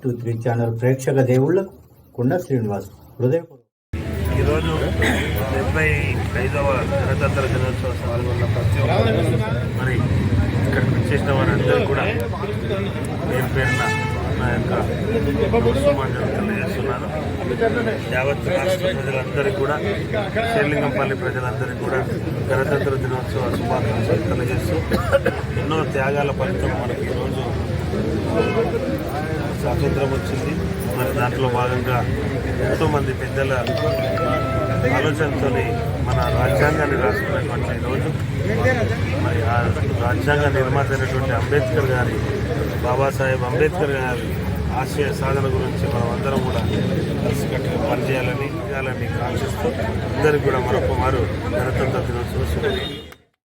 Two three channel ప్రేక్షక దేవుళ్ళకు కుండ శ్రీనివాస్ హృదయపూర్వక ఈరోజు డెబ్బై ఐదవ గణతంత్ర దినోత్సవ పాల్గొన్న ప్రతి మరి ఇక్కడ చేసిన వారందరూ కూడా పేరు పేరున నా యొక్క నమస్సుమాంజలు తెలియజేస్తున్నాను యావత్ రాష్ట్ర ప్రజలందరికీ కూడా శ్రీలింగంపల్లి ప్రజలందరికీ కూడా గణతంత్ర దినోత్సవ శుభాకాంక్షలు తెలియజేస్తూ ఎన్నో త్యాగాల ఫలితం మనకి ఈరోజు స్వాతంత్రం వచ్చింది. మరి దాంట్లో భాగంగా ఎంతోమంది పెద్దల ఆలోచనతో మన రాజ్యాంగాన్ని రాసుకున్నటువంటి రోజు మరి ఆ రాజ్యాంగ నిర్మాత అయినటువంటి అంబేద్కర్ గారి బాబాసాహెబ్ అంబేద్కర్ గారి ఆశయ సాధన గురించి మనం అందరం కూడా కలిసికట్టుగా పనిచేయాలని చేయాలని కాంక్షిస్తూ అందరికీ కూడా మరొక మారు గణతంత్ర దినోత్సవం